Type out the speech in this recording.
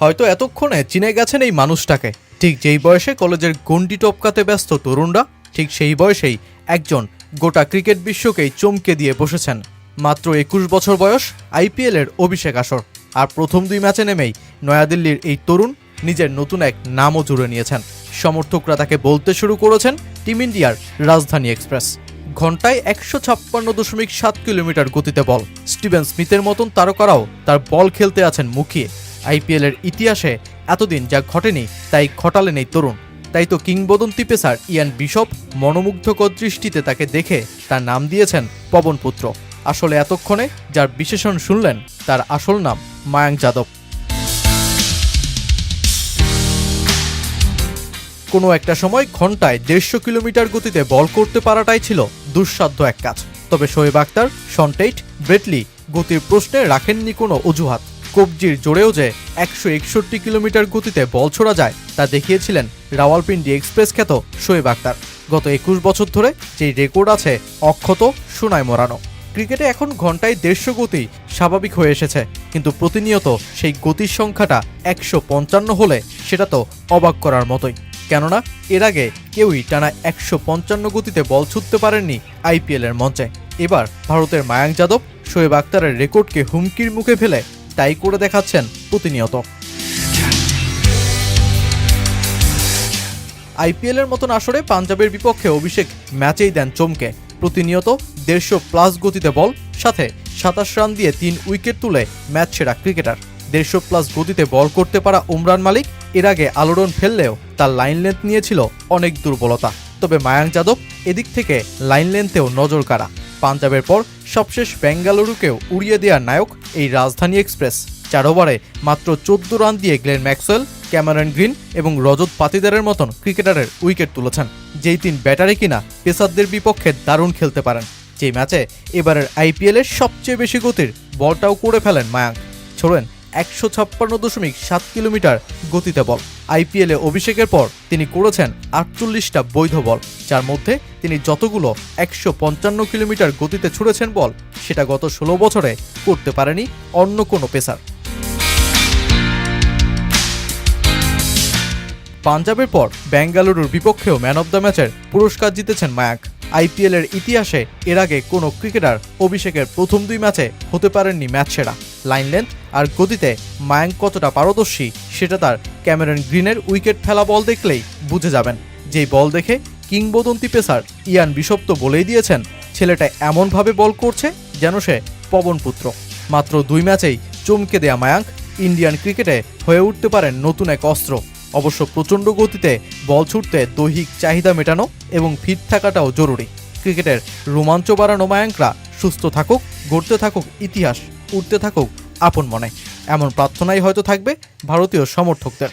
হয়তো এতক্ষণে চিনে গেছেন এই মানুষটাকে। ঠিক যেই বয়সে কলেজের গন্ডি টপকাতে ব্যস্ত তরুণরা, ঠিক সেই বয়সেই একজন গোটা ক্রিকেট বিশ্বকেই চমকে দিয়ে বসেছেন। মাত্র একুশ বছর বয়স আইপিএলের অভিষেক আসর। আর প্রথম দুই ম্যাচে নেমেই নয়াদিল্লির এই তরুণ নিজের নতুন এক নামও জুড়ে নিয়েছেন। সমর্থকরা তাকে বলতে শুরু করেছেন টিম ইন্ডিয়ার রাজধানী এক্সপ্রেস। ঘন্টায় একশো ছাপ্পান্ন দশমিক সাত কিলোমিটার গতিতে বল। স্টিভেন স্মিথের মতন তারকারাও তার বল খেলতে আছেন মুখিয়ে। আইপিএলের ইতিহাসে এতদিন যা ঘটেনি তাই ঘটালেন এই তরুণ। তাই তো কিংবদন্তি পেসার ইয়ান বিশপ মনোমুগ্ধকর দৃষ্টিতে তাকে দেখে তার নাম দিয়েছেন পবনপুত্র। আসলে এতক্ষণে যার বিশেষণ শুনলেন তার আসল নাম মায়াঙ্ক যাদব। কোনো একটা সময় ঘন্টায় দেড়শো কিলোমিটার গতিতে বল করতে পারাটাই ছিল দুঃসাধ্য এক কাজ। তবে শোয়েব আক্তার শনটেইট ব্রেটলি গতির প্রশ্নে রাখেননি কোনো অজুহাত। কবজির জোরেও যে একশো একষট্টি কিলোমিটার গতিতে বল ছোড়া যায়, তা দেখিয়েছিলেন রাওয়ালপিন্ডি এক্সপ্রেস খ্যাত শোয়েব আক্তার গত একুশ বছর ধরে যেই রেকর্ড আছে, অক্ষত সোনায় মোড়ানো ক্রিকেটে এখন ঘন্টায় দেড়শো গতি স্বাভাবিক হয়ে এসেছে, কিন্তু প্রতিনিয়ত সেই গতির সংখ্যাটা একশো পঞ্চান্ন হলে সেটা তো অবাক করার মতোই। কেননা, এর আগে কেউই টানা একশো পঞ্চান্ন গতিতে বল ছুটতে পারেননি আইপিএলের মঞ্চে। এবার ভারতের মায়াঙ্ক যাদব শোয়েব আক্তারের রেকর্ডকে হুমকির মুখে ফেলে তাই করে দেখাচ্ছেন প্রতিনিয়ত। আইপিএলের মতন আসরে পাঞ্জাবের বিপক্ষে অভিষেক ম্যাচেই দেন চমকে। প্রতিনিয়ত দেড়শো প্লাস গতিতে বল, সাথে সাতাশ রান দিয়ে তিন উইকেট তুলে ম্যাচ সেরা ক্রিকেটার। দেড়শো প্লাস গতিতে বল করতে পারা উমরান মালিক এর আগে আলোড়ন ফেললেও তার লাইন লেন্থ নিয়েছিল অনেক দুর্বলতা। তবে মায়াঙ্ক যাদব এদিক থেকে লাইন লেন্থেও নজর কাড়া পাঞ্জাবের পর সবশেষ বেঙ্গালুরুকেও উড়িয়ে দেওয়ার নায়ক এই রাজধানী এক্সপ্রেস। চার ওভারে মাত্র চোদ্দ রান দিয়ে গ্লেন ম্যাক্সওয়েল, ক্যামেরন গ্রিন এবং রজত পাতিদারের মতন ক্রিকেটারের উইকেট তুলেছেন, যেই তিন ব্যাটারে কিনা পেসারদের বিপক্ষে দারুণ খেলতে পারেন। যেই ম্যাচে এবারের আইপিএলের সবচেয়ে বেশি গতির বলটাও করে ফেলেন মায়াঙ্ক। ছোড়েন একশো ছাপ্পান্ন দশমিক সাত কিলোমিটার গতিতে বল। আইপিএলে অভিষেকের পর তিনি করেছেন আটচল্লিশটা বৈধ বল। যার মধ্যে তিনি যতগুলো একশো পঞ্চান্ন কিলোমিটার গতিতে ছুড়েছেন বল, সেটা গত ষোলো বছরে করতে পারেনি অন্য কোনো পেসার। পাঞ্জাবের পর বেঙ্গালুরুর বিপক্ষেও ম্যান অব দ্য ম্যাচের পুরস্কার জিতেছেন মায়াঙ্ক আইপিএলের ইতিহাসে এর আগে কোনো ক্রিকেটার অভিষেকের প্রথম দুই ম্যাচে হতে পারেননি ম্যাচ সেরা। লাইন লেন্থ আর গতিতে মায়াঙ্ক কতটা পারদর্শী, সেটা তার ক্যামেরন গ্রিনের উইকেট ফেলা বল দেখলেই বুঝে যাবেন। যেই বল দেখে কিংবদন্তি পেসার ইয়ান বিশপ তো বলেই দিয়েছেন, ছেলেটা এমনভাবে বল করছে যেন সে পবনপুত্র মাত্র দুই ম্যাচেই চমকে দেয়া মায়াঙ্ক ইন্ডিয়ান ক্রিকেটে হয়ে উঠতে পারেন নতুন এক অস্ত্র। অবশ্য প্রচণ্ড গতিতে বল ছুটতে দৈহিক চাহিদা মেটানো এবং ফিট থাকাটাও জরুরি। ক্রিকেটের রোমাঞ্চ বাড়ানো মায়াঙ্করা সুস্থ থাকুক, গড়তে থাকুক ইতিহাস উঠতে থাকুক আপন মনে। এমন প্রার্থনাই হয়তো থাকবে ভারতীয় সমর্থকদের।